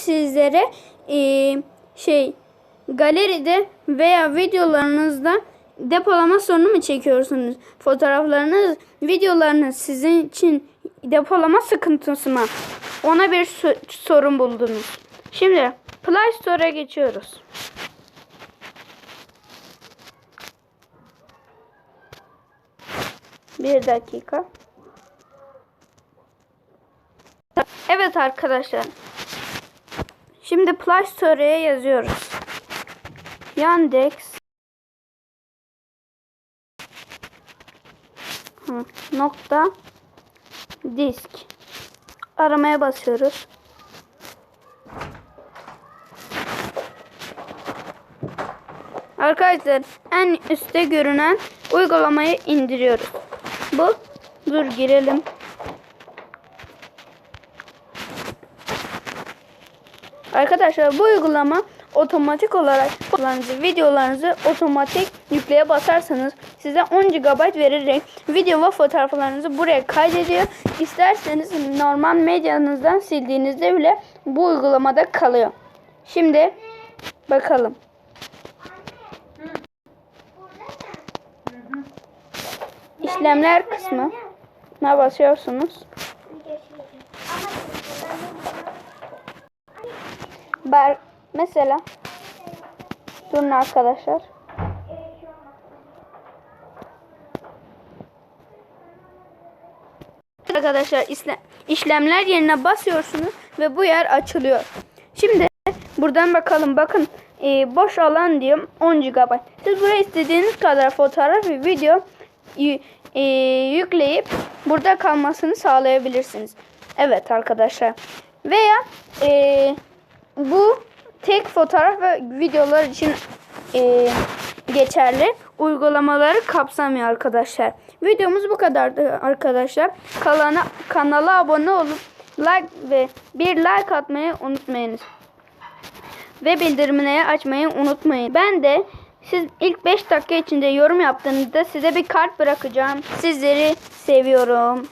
sizlere e, şey galeride veya videolarınızda depolama sorunu mu çekiyorsunuz? Fotoğraflarınız, videolarınız sizin için depolama sıkıntısı mı? Ona bir so- sorun buldunuz. Şimdi Play Store'a geçiyoruz. Bir dakika. Evet arkadaşlar. Şimdi Play Store'a yazıyoruz. Yandex nokta disk aramaya basıyoruz. Arkadaşlar en üstte görünen uygulamayı indiriyoruz. Bu dur girelim. Arkadaşlar bu uygulama otomatik olarak fotoğraflarınızı, videolarınızı otomatik yükleye basarsanız size 10 GB vererek video ve fotoğraflarınızı buraya kaydediyor. İsterseniz normal medyanızdan sildiğinizde bile bu uygulamada kalıyor. Şimdi bakalım. İşlemler kısmı. Ne basıyorsunuz? Ber mesela durun arkadaşlar. Arkadaşlar işlemler yerine basıyorsunuz ve bu yer açılıyor. Şimdi buradan bakalım. Bakın e, boş alan diyorum 10 GB. Siz buraya istediğiniz kadar fotoğraf ve video e, yükleyip burada kalmasını sağlayabilirsiniz. Evet arkadaşlar. Veya e, bu tek fotoğraf ve videolar için e, geçerli. Uygulamaları kapsamıyor arkadaşlar. Videomuz bu kadardı arkadaşlar. Kanala, kanala abone olup like ve bir like atmayı unutmayınız. Ve bildirimleri açmayı unutmayın. Ben de siz ilk 5 dakika içinde yorum yaptığınızda size bir kart bırakacağım. Sizleri seviyorum.